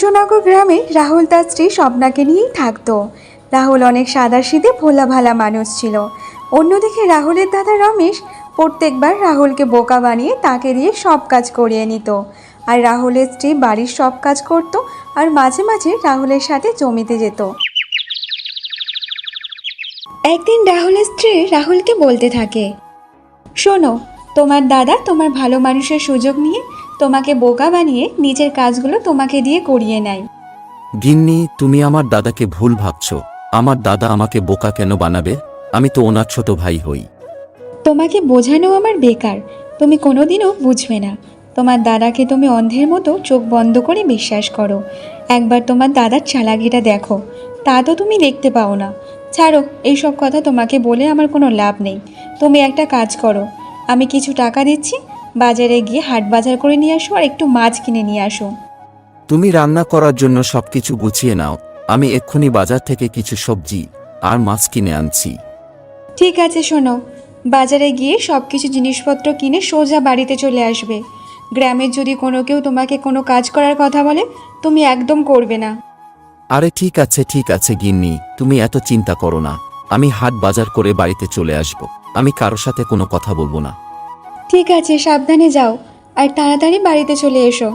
সূর্যনগর গ্রামে রাহুল তার স্ত্রী স্বপ্নাকে নিয়েই থাকতো। রাহুল অনেক সাদাসিধে ভোলা ভালা মানুষ ছিল। অন্যদিকে রাহুলের দাদা রমেশ প্রত্যেকবার রাহুলকে বোকা বানিয়ে তাকে দিয়ে সব কাজ করিয়ে নিত। আর রাহুলের স্ত্রী বাড়ির সব কাজ করত আর মাঝে মাঝে রাহুলের সাথে জমিতে যেত। একদিন রাহুলের স্ত্রী রাহুলকে বলতে থাকে, শোনো, তোমার দাদা তোমার ভালো মানুষের সুযোগ নিয়ে তোমাকে বোকা বানিয়ে নিজের কাজগুলো তোমাকে দিয়ে করিয়ে নেয়। গিন্নি তুমি আমার দাদাকে ভুল ভাবছ। আমার দাদা আমাকে বোকা কেন বানাবে? আমি তো ওনার ছোট ভাই হই। তোমাকে বোঝানো আমার বেকার। তুমি কোনোদিনও বুঝবে না। তোমার দাদাকে তুমি অন্ধের মতো চোখ বন্ধ করে বিশ্বাস করো। একবার তোমার দাদার চালাকিটা দেখো। তা তো তুমি দেখতে পাও না। ছাড়ো এইসব কথা তোমাকে বলে আমার কোনো লাভ নেই। তুমি একটা কাজ করো। আমি কিছু টাকা দিচ্ছি বাজারে গিয়ে হাট বাজার করে নিয়ে আসো আর একটু মাছ কিনে নিয়ে আসো। তুমি রান্না করার জন্য সবকিছু গুছিয়ে নাও। আমি এক্ষুনি বাজার থেকে কিছু সবজি আর মাছ কিনে আনছি। ঠিক আছে শোনো। বাজারে গিয়ে সব কিছু জিনিসপত্র কিনে সোজা বাড়িতে চলে আসবে। গ্রামের যদি কোনো কেউ তোমাকে কোনো কাজ করার কথা বলে তুমি একদম করবে না। আরে ঠিক আছে ঠিক আছে গিন্নি তুমি এত চিন্তা করো না। আমি হাট বাজার করে বাড়িতে চলে আসব। আমি কারও সাথে কোনো কথা বলব না। ঠিক আছে, সাবধানে যাও। আর তাড়াতাড়ি বাড়িতে চলে এসো।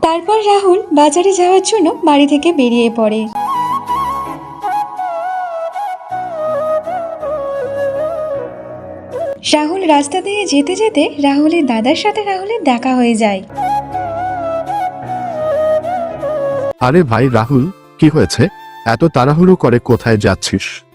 তারপর রাহুল বাজারে যাওয়ার জন্য বাড়ি থেকে বেরিয়ে পড়ে। রাহুল রাস্তা দিয়ে যেতে যেতে রাহুলের দাদার সাথে রাহুলের দেখা হয়ে যায়। আরে ভাই, রাহুল, কি হয়েছে? এত তাড়াহুড়ো করে কোথায় যাচ্ছিস?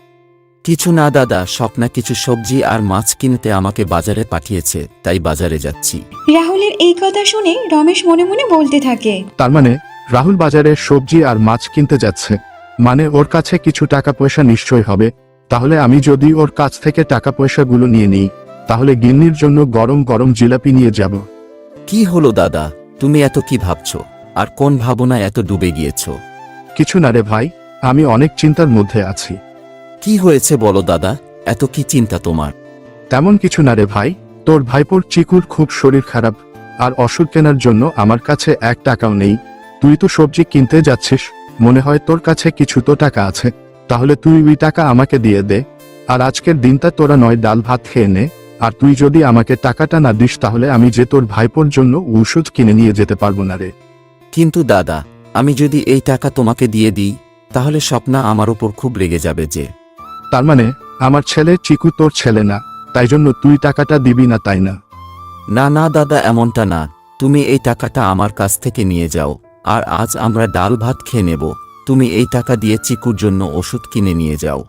কিছু না দাদা স্বপ্না কিছু সবজি আর মাছ কিনতে আমাকে বাজারে পাঠিয়েছে তাই বাজারে যাচ্ছি। রাহুলের এই কথা শুনে রমেশ মনে মনে বলতে থাকে। তার মানে রাহুল বাজারে সবজি আর মাছ কিনতে যাচ্ছে। মানে ওর কাছে কিছু টাকা পয়সা নিশ্চয় হবে। তাহলে আমি যদি ওর কাছ থেকে টাকা পয়সাগুলো নিয়ে নিই তাহলে গিন্নির জন্য গরম গরম জিলাপি নিয়ে যাব। কি হলো দাদা? তুমি এত কি ভাবছ? আর কোন ভাবনা এত ডুবে গিয়েছো? কিছু না রে ভাই আমি অনেক চিন্তার মধ্যে আছি। কি হয়েছে বলো দাদা? এত কি চিন্তা তোমার? তেমন কিছু না রে ভাই। তোর ভাইপোর চিকুর খুব শরীর খারাপ আর ওষুধ কেনার জন্য আমার কাছে এক টাকাও নেই। তুই তো সবজি কিনতে যাচ্ছিস মনে হয় তোর কাছে কিছু তো টাকা আছে। তাহলে তুই ওই টাকা আমাকে দিয়ে দে। আর আজকের দিনটা তোরা নয় ডাল ভাত খেয়ে নে। আর তুই যদি আমাকে টাকাটা না দিস তাহলে আমি যে তোর ভাইপোর জন্য ওষুধ কিনে নিয়ে যেতে পারব না রে। কিন্তু দাদা আমি যদি এই টাকা তোমাকে দিয়ে দিই তাহলে স্বপ্না আমার উপর খুব রেগে যাবে যে। তার মানে আমার ছেলে চিকু তোর ছেলে না তাই জন্য তুই টাকাটা দিবি না তাই না? না না দাদা এমনটা না। তুমি এই টাকাটা আমার কাছ থেকে নিয়ে যাও আর আজ আমরা ডাল ভাত খেয়ে নেব। তুমি এই টাকা দিয়ে চিকুর জন্য ওষুধ কিনে নিয়ে যাও।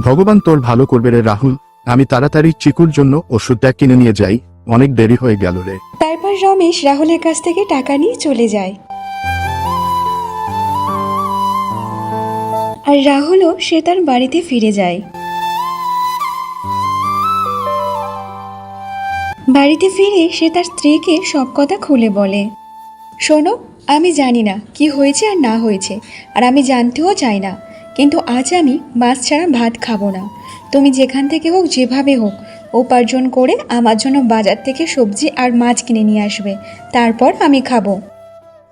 ভগবান তোর ভালো করবে রে রাহুল আমি তাড়াতাড়ি চিকুর জন্য ওষুধটা কিনে নিয়ে যাই অনেক দেরি হয়ে গেল রে। তারপর রমেশ রাহুলের কাছ থেকে টাকা নিয়ে চলে যায়। আর রাহুলও সে তার বাড়িতে ফিরে যায়। বাড়িতে ফিরে সে তার স্ত্রীকে সব কথা খুলে বলে। শোনো, আমি জানি না কি হয়েছে আর না হয়েছে, আর আমি জানতেও চাই না। কিন্তু আজ আমি মাছ ছাড়া ভাত খাব না। তুমি যেখান থেকে হোক, যেভাবে হোক, উপার্জন করে আমার জন্য বাজার থেকে সবজি আর মাছ কিনে নিয়ে আসবে। তারপর আমি খাব।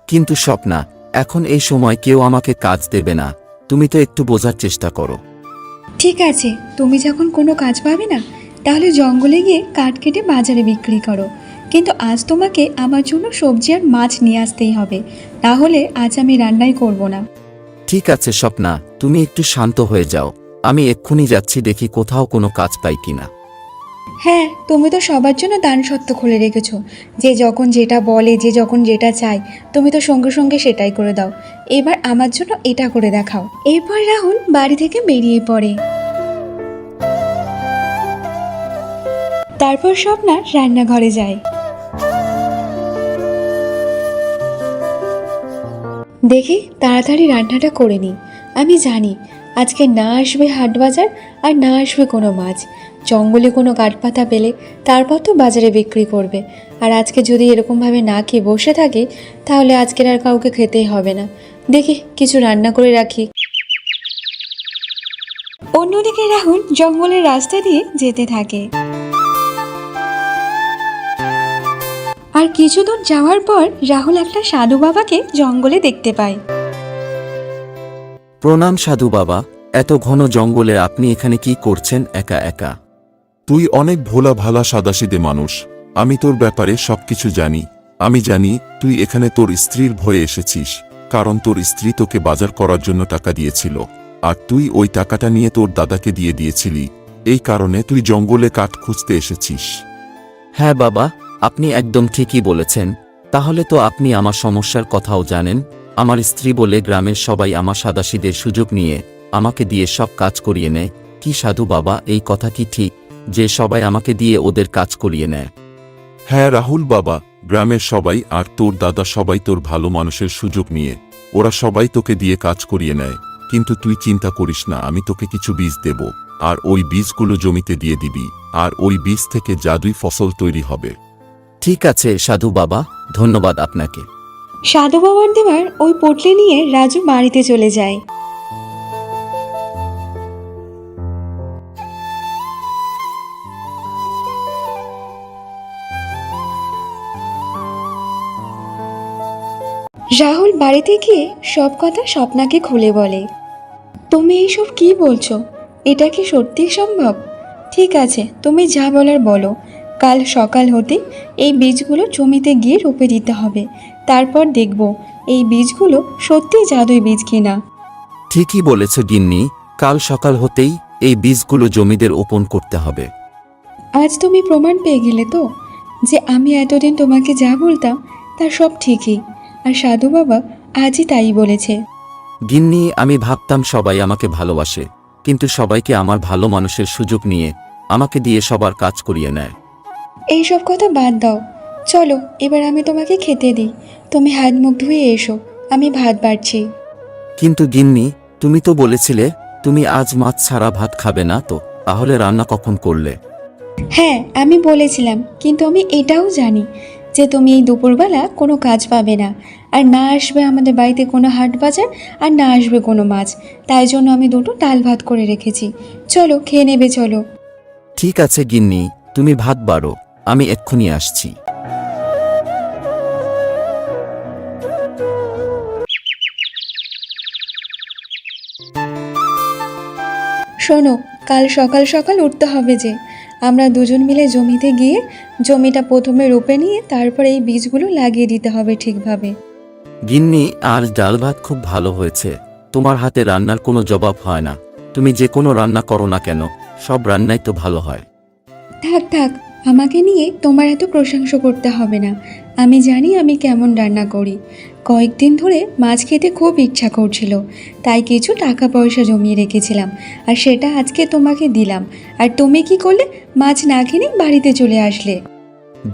কিন্তু স্বপ্না, এখন এই সময় কেউ আমাকে কাজ দেবে না। তুমি তো একটু বোঝার চেষ্টা করো। ঠিক আছে তুমি যখন কোনো কাজ পাবে না তাহলে জঙ্গলে গিয়ে কাঠ কেটে বাজারে বিক্রি করো। কিন্তু আজ তোমাকে আমার জন্য সবজি আর মাছ নিয়ে আসতেই হবে। তাহলে আজ আমি রান্নাই করব না। ঠিক আছে স্বপ্না তুমি একটু শান্ত হয়ে যাও। আমি এক্ষুনি যাচ্ছি দেখি কোথাও কোনো কাজ পাই কিনা। হ্যাঁ তুমি তো সবার জন্য দান সত্য খুলে রেখেছো। যে যখন যেটা বলে, যে যখন যেটা চায়, তুমি তো সঙ্গে সঙ্গে সেটাই করে দাও। এবার আমার জন্য এটা করে দেখাও। এরপর রাহুল বাড়ি থেকে বেরিয়ে পড়ে। তারপর স্বপ্না রান্নাঘরে যায়। দেখি তাড়াতাড়ি রান্নাটা করে নিই। আমি জানি আজকে না আসবে হাট বাজার আর না আসবে কোনো মাছ। জঙ্গলে কোনো কাঠপাতা পেলে তারপর তো বাজারে বিক্রি করবে। আর আজকে যদি এরকমভাবে না খেয়ে বসে থাকে, তাহলে আজকের আর কাউকে খেতেই হবে না। দেখি, কিছু রান্না করে রাখি। অন্যদিকে রাহুল জঙ্গলের রাস্তা দিয়ে যেতে থাকে। আর কিছু দূর যাওয়ার পর রাহুল একটা সাধু বাবাকে জঙ্গলে দেখতে পায়। প্রণাম সাধু বাবা এত ঘন জঙ্গলে আপনি এখানে কি করছেন একা একা? তুই অনেক ভোলা ভালা সাদাসিদে মানুষ আমি তোর ব্যাপারে সবকিছু জানি আমি জানি তুই এখানে তোর স্ত্রীর ভয়ে এসেছিস কারণ তোর স্ত্রী তোকে বাজার করার জন্য টাকা দিয়েছিল আর তুই ওই টাকাটা নিয়ে তোর দাদাকে দিয়ে দিয়েছিলি এই কারণে তুই জঙ্গলে কাঠ খুঁজতে এসেছিস। হ্যাঁ বাবা আপনি একদম ঠিকই বলেছেন তাহলে তো আপনি আমার সমস্যার কথাও জানেন আমার স্ত্রী বলে গ্রামের সবাই আমার সাদাসিদের সুযোগ নিয়ে আমাকে দিয়ে সব কাজ করিয়ে নেয়। কি সাধু বাবা এই কথা কি ঠিক যে সবাই আমাকে দিয়ে ওদের কাজ করিয়ে নেয়? হ্যাঁ রাহুল বাবা গ্রামের সবাই আর তোর দাদা সবাই তোর ভালো মানুষের সুযোগ নিয়ে ওরা সবাই তোকে দিয়ে কাজ করিয়ে নেয়। কিন্তু তুই চিন্তা করিস না আমি তোকে কিছু বীজ দেব আর ওই বীজগুলো জমিতে দিয়ে দিবি আর ওই বীজ থেকে জাদুই ফসল তৈরি হবে। ঠিক আছে সাধু বাবা ধন্যবাদ আপনাকে। সাধু বাবার দেওয়ার ওই পোটলি নিয়ে রাজু বাড়িতে চলে যায়। রাহুল বাড়িতে গিয়ে সব কথা স্বপ্নাকে খুলে বলে। তুমি এইসব কি বলছো? এটা কি সত্যি সম্ভব? ঠিক আছে, তুমি যা বলার বলো। কাল সকাল হতে এই বীজগুলো জমিতে গিয়ে রোপে দিতে হবে। তারপর দেখব এই বীজগুলো সত্যি জাদুই বীজ কিনা। ঠিকই বলেছ গিন্নি কাল সকাল হতেই এই বীজগুলো জমিদের ওপন করতে হবে। আজ তুমি প্রমাণ পেয়ে গেলে তো যে আমি এতদিন তোমাকে যা বলতাম তা সব ঠিকই আর সাধু বাবা আজই তাই বলেছে। গিন্নি আমি ভাবতাম সবাই আমাকে ভালোবাসে কিন্তু সবাইকে আমার ভালো মানুষের সুযোগ নিয়ে আমাকে দিয়ে সবার কাজ করিয়ে নেয়। এইসব কথা বাদ দাও। চলো এবার আমি তোমাকে খেতে দিই। তুমি হাত মুখ ধুয়ে এসো আমি ভাত বাড়ছি। কিন্তু গিন্নি তুমি তো বলেছিলে তুমি আজ মাছ ছাড়া ভাত খাবে না তো তাহলে রান্না কখন করলে? হ্যাঁ আমি বলেছিলাম কিন্তু আমি এটাও জানি যে তুমি এই দুপুরবেলা কোনো কাজ পাবে না। আর না আসবে আমাদের বাড়িতে কোনো হাট বাজার আর না আসবে কোনো মাছ। তাই জন্য আমি দুটো ডাল ভাত করে রেখেছি। চলো খেয়ে নেবে চলো। ঠিক আছে গিন্নি তুমি ভাত বাড়ো আমি এক্ষুনি আসছি। শোনো কাল সকাল সকাল উঠতে হবে যে। আমরা দুজন মিলে জমিতে গিয়ে জমিটা প্রথমে রোপে নিয়ে তারপর এই বীজগুলো লাগিয়ে দিতে হবে ঠিকভাবে। গিন্নি আর ডাল ভাত খুব ভালো হয়েছে। তোমার হাতে রান্নার কোনো জবাব হয় না। তুমি যে কোনো রান্না করো না কেন সব রান্নাই তো ভালো হয়। থাক থাক আমাকে নিয়ে তোমার এত প্রশংসা করতে হবে না। আমি জানি আমি কেমন রান্না করি। কয়েকদিন ধরে মাছ খেতে খুব ইচ্ছা করছিল তাই কিছু টাকা পয়সা জমিয়ে রেখেছিলাম আর সেটা আজকে তোমাকে দিলাম। আর তুমি কি করলে? মাছ না কিনে বাড়িতে চলে আসলে।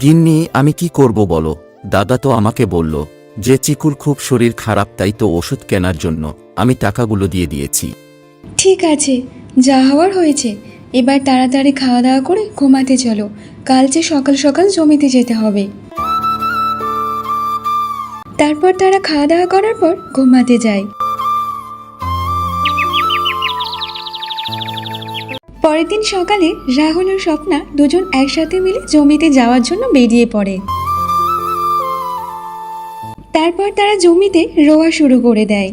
গিন্নি আমি কি করব বলো? দাদা তো আমাকে বলল যে চিকুর খুব শরীর খারাপ তাই তো ওষুধ কেনার জন্য আমি টাকাগুলো দিয়ে দিয়েছি। ঠিক আছে যা হওয়ার হয়েছে। এবার তাড়াতাড়ি খাওয়া দাওয়া করে ঘুমাতে চলো। কাল যে সকাল সকাল জমিতে যেতে হবে। তারপর তারা খাওয়া দাওয়া করার পর ঘুমাতে যায়। পরের দিন সকালে রাহুল ও স্বপ্না দুজন একসাথে মিলে জমিতে যাওয়ার জন্য বেরিয়ে পড়ে। তারপর তারা জমিতে রোয়া শুরু করে দেয়।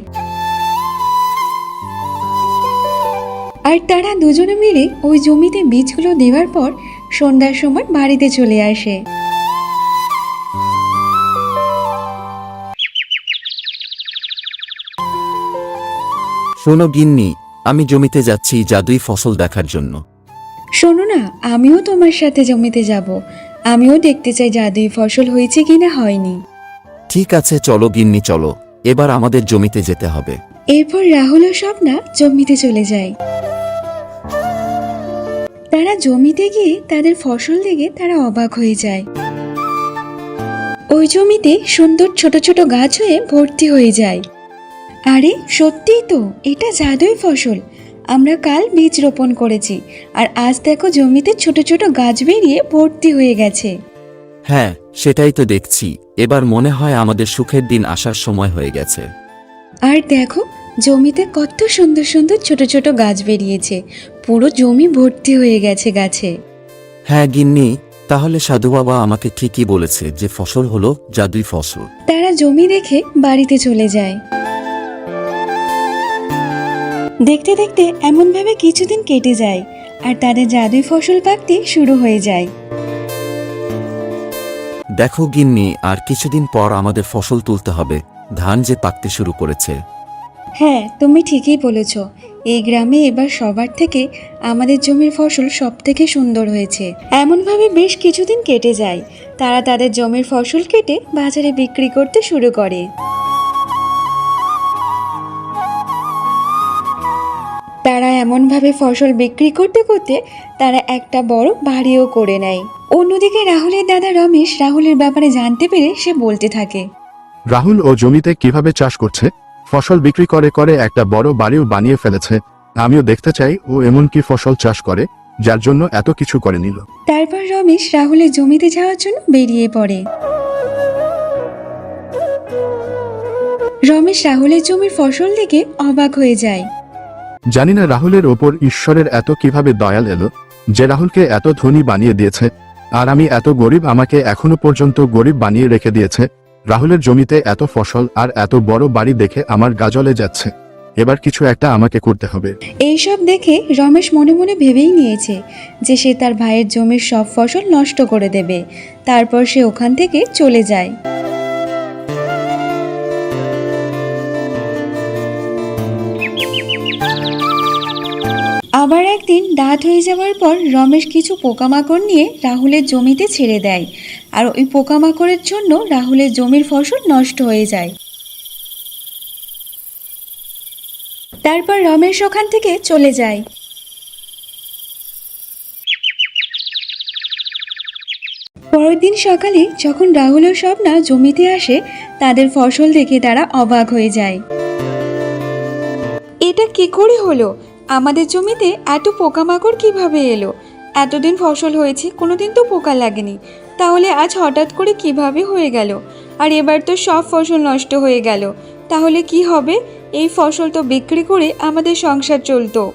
আর তারা দুজনে মিলে ওই জমিতে বীজগুলো দেওয়ার পর সন্ধ্যার সময় বাড়িতে চলে আসে। শোনো গিন্নি আমি জমিতে যাচ্ছি জাদুই ফসল দেখার জন্য। শোনো না আমিও তোমার সাথে জমিতে যাব। আমিও দেখতে চাই জাদুই ফসল হয়েছে কিনা হয়নি। ঠিক আছে চলো গিন্নি চলো। এবার আমাদের জমিতে যেতে হবে। এরপর রাহুল ও স্বপ্না জমিতে চলে যায়। তারা জমিতে গিয়ে তাদের ফসল দেখে তারা অবাক হয়ে যায়। ওই জমিতে সুন্দর ছোট ছোট গাছ হয়ে ভর্তি হয়ে যায়। আরে সত্যিই তো এটা জাদুই ফসল। আমরা কাল বীজ রোপণ করেছি আর আজ দেখো জমিতে ছোট ছোট গাছ বেরিয়ে ভর্তি হয়ে গেছে। হ্যাঁ সেটাই তো দেখছি। এবার মনে হয় আমাদের সুখের দিন আসার সময় হয়ে গেছে। আর দেখো জমিতে কত সুন্দর সুন্দর ছোট ছোট গাছ বেরিয়েছে। পুরো জমি ভর্তি হয়ে গেছে গাছে। হ্যাঁ গিন্নি তাহলে সাধু বাবা আমাকে ঠিকই বলেছে যে ফসল হলো জাদুই ফসল। তারা জমি দেখে বাড়িতে চলে যায়। দেখতে দেখতে এমনভাবে কিছুদিন কেটে যায় আর তাদের জাদুই ফসল পাকতে শুরু হয়ে যায়। দেখো গিন্নি আর কিছুদিন পর আমাদের ফসল তুলতে হবে। ধান যে পাকতে শুরু করেছে। হ্যাঁ তুমি ঠিকই বলেছ। এই গ্রামে এবার সবার থেকে আমাদের জমির ফসল সব থেকে সুন্দর হয়েছে। এমনভাবে বেশ কিছুদিন কেটে যায়। তারা তাদের জমির ফসল কেটে বাজারে বিক্রি করতে শুরু করে। তারা এমনভাবে ফসল বিক্রি করতে করতে তারা একটা বড় বাড়িও করে নেয়। অন্যদিকে রাহুলের দাদা রমেশ রাহুলের ব্যাপারে জানতে পেরে সে বলতে থাকে। রাহুল ও জমিতে কীভাবে চাষ করছে? ফসল বিক্রি করে করে একটা বড় বাড়িও বানিয়ে ফেলেছে। আমিও দেখতে চাই ও এমন কি ফসল চাষ করে যার জন্য এত কিছু করে নিল। তারপর রমেশ রাহুলের জমিতে যাওয়ার জন্য বেরিয়ে পড়ে। রমেশ রাহুলের জমির ফসল দেখে অবাক হয়ে যায়। জানি না রাহুলের ওপর ঈশ্বরের এত কীভাবে দয়াল এলো, যে রাহুলকে এত ধনী বানিয়ে দিয়েছে, আর আমি এত গরিব আমাকে এখনও পর্যন্ত গরিব বানিয়ে রেখে দিয়েছে, রাহুলের জমিতে এত ফসল আর এত বড় বাড়ি দেখে আমার গাজলে যাচ্ছে। এবার কিছু একটা আমাকে করতে হবে। এইসব দেখে রমেশ মনে মনে ভেবেই নিয়েছে যে সে তার ভাইয়ের জমির সব ফসল নষ্ট করে দেবে, তারপর সে ওখান থেকে চলে যায়। আবার একদিন রাত হয়ে যাওয়ার পর রমেশ কিছু পোকামাকড় নিয়ে রাহুলের জমিতে ছেড়ে দেয়। আর ওই পোকামাকড়ের জন্য রাহুলের জমির ফসল নষ্ট হয়ে যায়। তারপর রমেশ ওখান থেকে চলে যায়। পরের দিন সকালে যখন রাহুল ও স্বপ্না জমিতে আসে, তাদের ফসল দেখে তারা অবাক হয়ে যায়। এটা কি করে হলো? আমাদের জমিতে এত পোকামাকড় কীভাবে এলো? এতদিন ফসল হয়েছে, কোনোদিন তো পোকা লাগেনি। তাহলে আজ হঠাৎ করে কীভাবে হয়ে গেল? আর এবার তো সব ফসল নষ্ট হয়ে গেল। তাহলে কি হবে? এই ফসল তো বিক্রি করে আমাদের সংসার চলতো।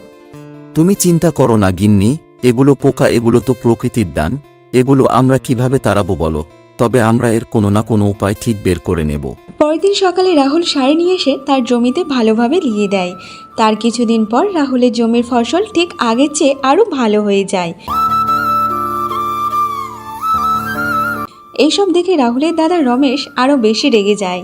তুমি চিন্তা করো না, গিন্নি। এগুলো পোকা, এগুলো তো প্রকৃতির দান। এগুলো আমরা কীভাবে তাড়াবো বলো? তবে আমরা এর কোনো না কোনো উপায় ঠিক বের করে নেব। পরের দিন সকালে রাহুল সারে নিয়ে এসে তার জমিতে ভালোভাবে দিয়ে দেয়। তার কিছুদিন পর রাহুলের জমির ফসল ঠিক আগের চেয়ে আরও ভালো হয়ে যায়। এইসব দেখে রাহুলের দাদা রমেশ আরও বেশি রেগে যায়।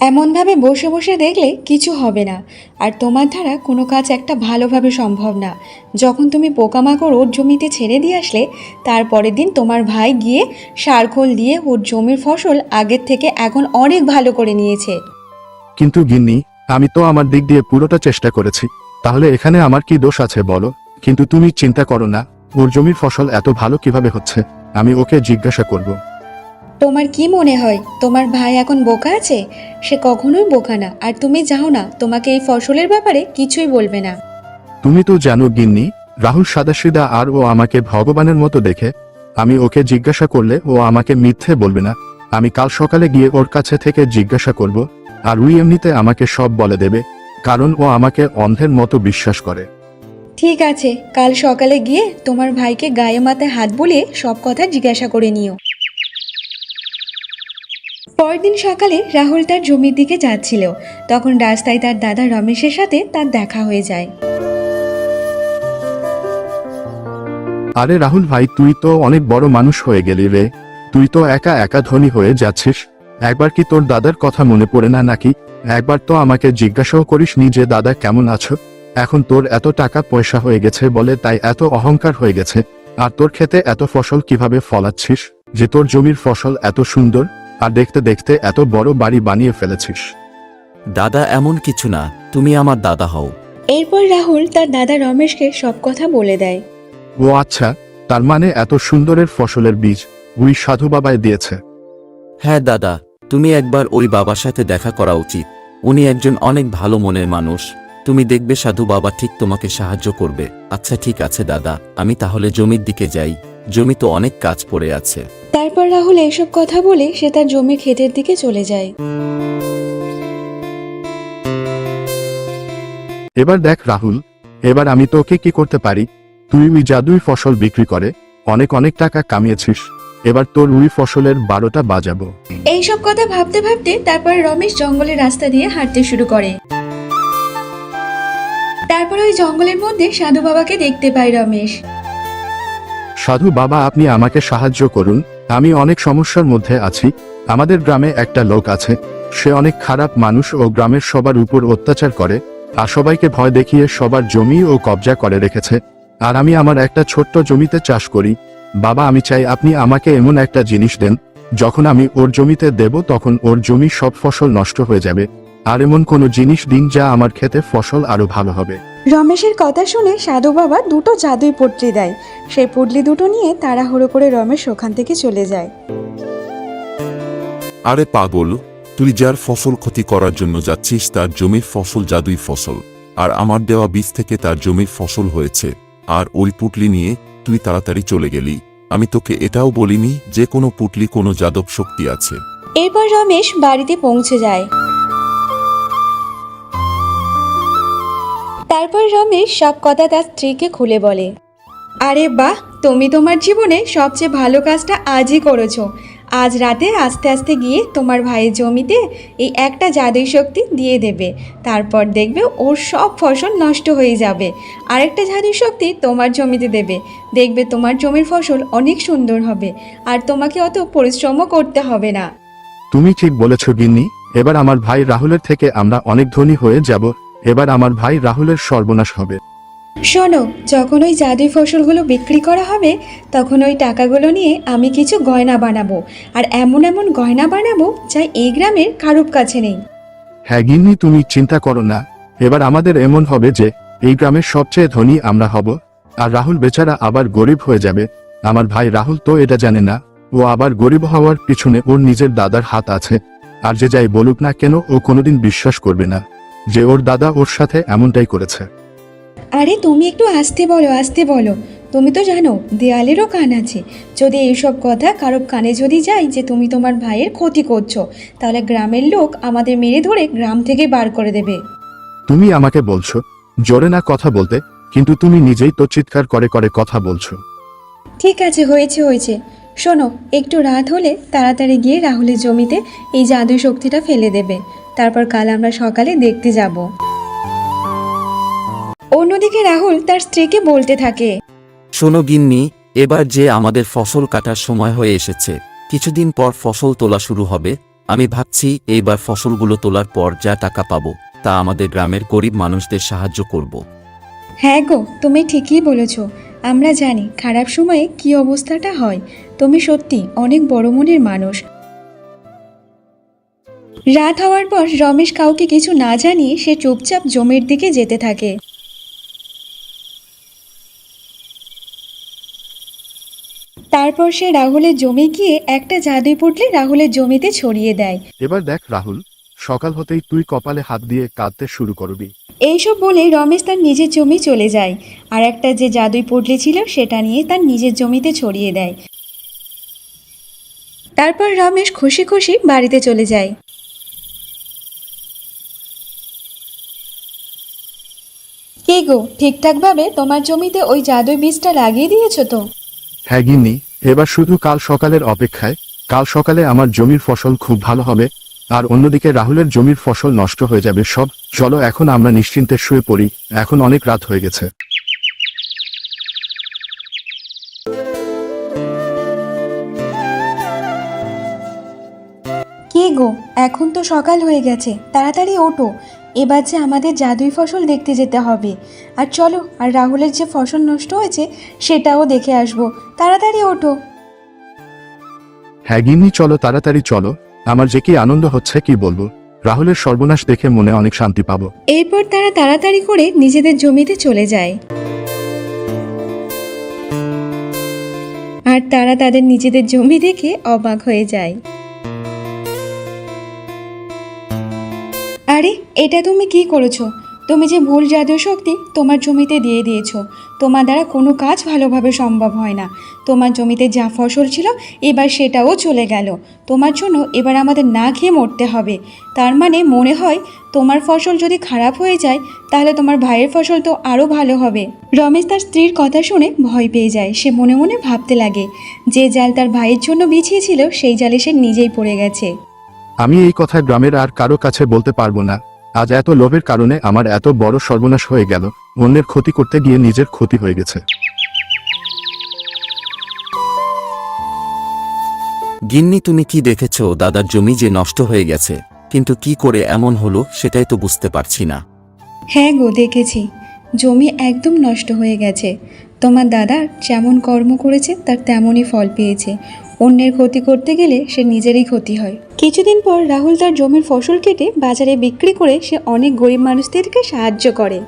এমনভাবে বসে বসে দেখলে কিছু হবে না। আর তোমার দ্বারা কোনো কাজ একটা ভালোভাবে সম্ভব না। যখন তুমি পোকামাকড় ওর জমিতে ছেড়ে দিয়ে আসলে, তারপরের দিন তোমার ভাই গিয়ে সারখোল দিয়ে ওর জমির ফসল আগের থেকে এখন অনেক ভালো করে নিয়েছে। কিন্তু গিন্নি, আমি তো আমার দিক দিয়ে পুরোটা চেষ্টা করেছি। তাহলে এখানে আমার কি দোষ আছে বলো? কিন্তু তুমি চিন্তা করো না, ওর জমির ফসল এত ভালো কীভাবে হচ্ছে? আমি ওকে জিজ্ঞাসা করব। তোমার কি মনে হয়? তোমার ভাই এখন বোকা আছে? সে কখনোই বোকা না। আর তুমি যাও না। তোমাকে এই ফসলের ব্যাপারে কিছুই বলবে না। তুমি তো জানো গিন্নি রাহুল সাদাসিদা আর ও আমাকে ভগবানের মতো দেখে। আমি ওকে জিজ্ঞাসা করলে ও আমাকে মিথ্যে বলবে না। আমি কাল সকালে গিয়ে ওর কাছে থেকে জিজ্ঞাসা করব আর উই এমনিতে আমাকে সব বলে দেবে কারণ ও আমাকে অন্ধের মতো বিশ্বাস করে। ঠিক আছে। কাল সকালে গিয়ে তোমার ভাইকে গায়ে মাথায় হাত বুলিয়ে সব কথা জিজ্ঞাসা করে নিও। পরের দিন সকালে রাহুল তার জমির দিকে যাচ্ছিল। তখন রাস্তায় তার দাদা রমেশের সাথে তার দেখা হয়ে যায়। আরে রাহুল ভাই, তুই তো অনেক বড় মানুষ হয়ে গেলি রে। তুই তো একা একা ধনী হয়ে যাচ্ছিস। একবার কি তোর দাদার কথা মনে পড়ে না নাকি? একবার তো আমাকে জিজ্ঞাসাও করিস নি যে, দাদা, কেমন আছো? এখন তোর এত টাকা পয়সা হয়ে গেছে বলে, তাই এত অহংকার হয়ে গেছে। আর তোর খেতে এত ফসল কীভাবে ফলাচ্ছিস? যে তোর জমির ফসল এত সুন্দর আর দেখতে দেখতে এত বড় বাড়ি বানিয়ে ফেলেছিস। দাদা এমন কিছু না। তুমি আমার দাদা হও। এরপর রাহুল তার দাদা রমেশকে সব কথা বলে দেয়। ও আচ্ছা তার মানে এত সুন্দরের ফসলের বীজ উই সাধু বাবায় দিয়েছে। হ্যাঁ দাদা তুমি একবার ওই বাবার সাথে দেখা করা উচিত। উনি একজন অনেক ভালো মনের মানুষ। তুমি দেখবে সাধু বাবা ঠিক তোমাকে সাহায্য করবে। আচ্ছা ঠিক আছে দাদা আমি তাহলে জমির দিকে যাই। জমি তো অনেক কাজ পড়ে আছে। তারপর রাহুল এইসব কথা বলে সে তার জমির ক্ষেতের দিকে চলে যায়। এবার দেখ রাহুল এবার আমি তোকে কি করতে পারি? তুই ওই জাদুই ফসল বিক্রি করে অনেক অনেক টাকা কামিয়েছিস। এবার তোর ওই ফসলের বারোটা বাজাবো। এইসব কথা ভাবতে ভাবতে তারপর রমেশ জঙ্গলের রাস্তা দিয়ে হাঁটতে শুরু করে। তারপর ওই জঙ্গলের মধ্যে সাধু বাবাকে দেখতে পায় রমেশ। সাধু বাবা, আপনি আমাকে সাহায্য করুন। আমি অনেক সমস্যার মধ্যে আছি। আমাদের গ্রামে একটা লোক আছে। সে অনেক খারাপ মানুষ ও গ্রামের সবার উপর অত্যাচার করে। আর সবাইকে ভয় দেখিয়ে সবার জমি ও কবজা করে রেখেছে। আর আমি আমার একটা ছোট্ট জমিতে চাষ করি। বাবা, আমি চাই আপনি আমাকে এমন একটা জিনিস দেন। যখন আমি ওর জমিতে দেব, তখন ওর জমি সব ফসল নষ্ট হয়ে যাবে। আর এমন কোনো জিনিস দিন যা আমার খেতে ফসল আরও ভালো হবে। রমেশের কথা শুনে সাধু বাবা দুটো জাদুই পুটলি দেয়। সেই পুটলি দুটো নিয়ে তাড়াহুড়ো করে রমেশ ওখান থেকে চলে যায়। আরে পাগল তুই যার ফসল ক্ষতি করার জন্য যাচ্ছিস তার জমির ফসল জাদুই ফসল। আর আমার দেওয়া বীজ থেকে তার জমির ফসল হয়েছে। আর ওই পুটলি নিয়ে তুই তাড়াতাড়ি চলে গেলি। আমি তোকে এটাও বলিনি যে কোনো পুটলি কোনো যাদব শক্তি আছে। এরপর রমেশ বাড়িতে পৌঁছে যায়। তারপর রমেশ সব কথা তার স্ত্রীকে খুলে বলে। আরে বাহ, তুমি তোমার জীবনে সবচেয়ে ভালো কাজটা আজই করেছ। আজ রাতে আস্তে আস্তে গিয়ে তোমার ভাইয়ের জমিতে এই একটা জাদুই শক্তি দিয়ে দেবে। তারপর দেখবে ওর সব ফসল নষ্ট হয়ে যাবে। আরেকটা জাদুই শক্তি তোমার জমিতে দেবে। দেখবে তোমার জমির ফসল অনেক সুন্দর হবে। আর তোমাকে অত পরিশ্রমও করতে হবে না। তুমি ঠিক বলেছ গিন্নি। এবার আমার ভাই রাহুলের থেকে আমরা অনেক ধনী হয়ে যাব। এবার আমার ভাই রাহুলের সর্বনাশ হবে। শোনো যখন ওই জাদুই ফসলগুলো বিক্রি করা হবে তখন ওই টাকাগুলো নিয়ে আমি কিছু গয়না বানাবো। আর এমন এমন গয়না বানাবো যা এই গ্রামের কারুর কাছে নেই। হ্যাঁ গিন্নি তুমি চিন্তা করো না। এবার আমাদের এমন হবে যে এই গ্রামের সবচেয়ে ধনী আমরা হব আর রাহুল বেচারা আবার গরিব হয়ে যাবে। আমার ভাই রাহুল তো এটা জানে না। ও আবার গরিব হওয়ার পিছনে ওর নিজের দাদার হাত আছে। আর যে যাই বলুক না কেন ও কোনোদিন বিশ্বাস করবে না। যে ওর দাদা ওর সাথে এমনটাই করেছে। আরে তুমি একটু আসতে বলো আসতে বলো। তুমি তো জানো দেয়ালেরও কান আছে। যদি এইসব কথা কারোর কানে যদি যায় যে তুমি তোমার ভাইয়ের ক্ষতি করছ তাহলে গ্রামের লোক আমাদের মেরে ধরে গ্রাম থেকে বার করে দেবে। তুমি আমাকে বলছো জোরে না কথা বলতে কিন্তু তুমি নিজেই তো চিৎকার করে করে কথা বলছো। ঠিক আছে হয়েছে হয়েছে। শোনো একটু রাত হলে তাড়াতাড়ি গিয়ে রাহুলের জমিতে এই জাদু শক্তিটা ফেলে দেবে। তারপর কাল আমরা সকালে দেখতে যাব অন্যদিকে রাহুল তার স্ত্রীকে বলতে থাকে শোনো গিন্নি এবার যে আমাদের ফসল কাটার সময় হয়ে এসেছে কিছুদিন পর ফসল তোলা শুরু হবে আমি ভাবছি এইবার ফসলগুলো তোলার পর যা টাকা পাবো তা আমাদের গ্রামের গরিব মানুষদের সাহায্য করব। হ্যাঁ গো তুমি ঠিকই বলেছ আমরা জানি খারাপ সময়ে কি অবস্থাটা হয় তুমি সত্যি অনেক বড় মনের মানুষ রাত হওয়ার পর রমেশ কাউকে কিছু না জানিয়ে সে চুপচাপ জমির দিকে যেতে থাকে। তারপর সে রাহুলের জমি গিয়ে একটা জাদুই পুটলি রাহুলের জমিতে ছড়িয়ে দেয়। এবার দেখ রাহুল সকাল হতেই তুই কপালে হাত দিয়ে কাঁদতে শুরু করবি। এইসব বলে রমেশ তার নিজের জমি চলে যায় আর একটা যে জাদুই পুটলি ছিল সেটা নিয়ে তার নিজের জমিতে ছড়িয়ে দেয়। তারপর রমেশ খুশি খুশি বাড়িতে চলে যায়। কে গো ঠিকঠাকভাবে তোমার জমিতে ওই জাদুই বীজটা লাগিয়ে দিয়েছ তো? হ্যাঁ গিন্নি এবার শুধু কাল সকালের অপেক্ষায় কাল সকালে আমার জমির ফসল খুব ভালো হবে আর অন্যদিকে রাহুলের জমির ফসল নষ্ট হয়ে যাবে সব চলো এখন আমরা নিশ্চিন্তে শুয়ে পড়ি এখন অনেক রাত হয়ে গেছে। কে গো এখন তো সকাল হয়ে গেছে তাড়াতাড়ি ওঠো এবার যে আমাদের জাদুই ফসল দেখতে যেতে হবে। আর চলো আর রাহুলের যে ফসল নষ্ট হয়েছে সেটাও দেখে আসব। তাড়াতাড়ি ওঠো। হ্যাঁ গিন্নি চলো তাড়াতাড়ি চলো। আমার যে কি আনন্দ হচ্ছে কি বলব? রাহুলের সর্বনাশ দেখে মনে অনেক শান্তি পাবো। এরপর তারা তাড়াতাড়ি করে নিজেদের জমিতে চলে যায়। আর তারা তাদের নিজেদের জমি দেখে অবাক হয়ে যায়। আরে, এটা তুমি কি করেছ? তুমি যে ভুল জাদু শক্তি তোমার জমিতে দিয়ে দিয়েছ। তোমার দ্বারা কোনো কাজ ভালোভাবে সম্ভব হয় না। তোমার জমিতে যা ফসল ছিল, এবার সেটাও চলে গেল। তোমার জন্য এবার আমাদের না খেয়ে মরতে হবে। তার মানে মনে হয়, তোমার ফসল যদি খারাপ হয়ে যায়, তাহলে তোমার ভাইয়ের ফসল তো আরও ভালো হবে। রমেশ তার স্ত্রীর কথা শুনে ভয় পেয়ে যায়। সে মনে মনে ভাবতে লাগে, যে জাল তার ভাইয়ের জন্য বিছিয়েছিল, সেই জালে সে নিজেই পড়ে গেছে। আমি এই কথা গ্রামের আর কারও কাছে বলতে পারব না। আজ এত লোভের কারণে আমার এত বড় সর্বনাশ হয়ে গেল। অন্যের ক্ষতি করতে গিয়ে নিজের ক্ষতি হয়ে গেছে। গিন্নি তুমি কি দেখেছ? দাদার জমি যে নষ্ট হয়ে গেছে। কিন্তু কি করে এমন হলো সেটাই তো বুঝতে পারছি না। হ্যাঁ গো দেখেছি। জমি একদম নষ্ট হয়ে গেছে। তোমার দাদা যেমন কর্ম করেছে তার তেমনই ফল পেয়েছে। অন্যের ক্ষতি করতে গেলে সে নিজেরই ক্ষতি হয়। কিছুদিন পর রাহুল তার জমির ফসল কেটে বাজারে বিক্রি করে সে অনেক গরিব মানুষদেরকে সাহায্য করে।